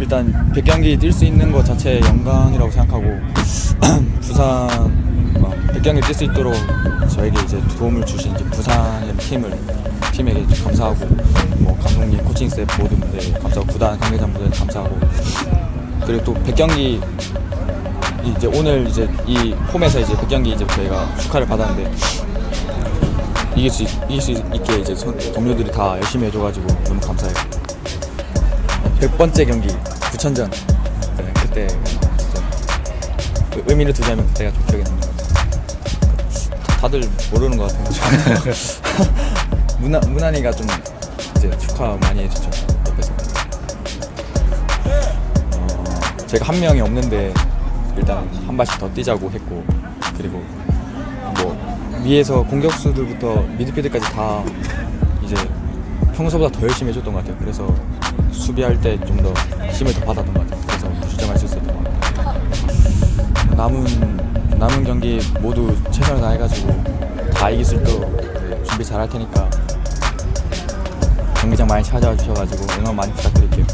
일단 100경기 뛸 수 있는 것 자체 영광이라고 생각하고 부산 어, 100경기 뛸 수 있도록 저에게 이제 도움을 주신 이제 부산의 팀을 팀에게 좀 감사하고 뭐 감독님, 코칭 스태프 모든 분들 감사하고 구단 관계자분들 감사하고 그리고 또 100경기 이제 오늘 이제 이 홈에서 이제 100경기 이제 저희가 축하를 받았는데 이길 수 있, 이길 수 있게 이제 선- 동료들이 다 열심히 해줘가지고 너무 감사해요. 100번째 경기 부천전. 네, 그때 의미를 두자면 그때가 좀 기억에 남는 것 같아요. 다들 모르는 것 같아요. 문화, 문한이가 좀 이제 축하 많이 해주죠 옆에서. 어, 제가 한 명이 없는데 일단 한 발씩 더 뛰자고 했고 그리고 뭐 위에서 공격수들부터 미드필드까지 다 이제 평소보다 더 열심히 해줬던 것 같아요. 그래서 수비할 때 좀 더 힘을 더 받았던 것 같아요. 그래서 무실점할 수 있었던 것 같아요. 남은 남은 경기 모두 최선을 다해가지고 다 이길 수 있도록 네, 준비 잘 할 테니까 경기장 많이 찾아와 주셔가지고 응원 많이 부탁드릴게요.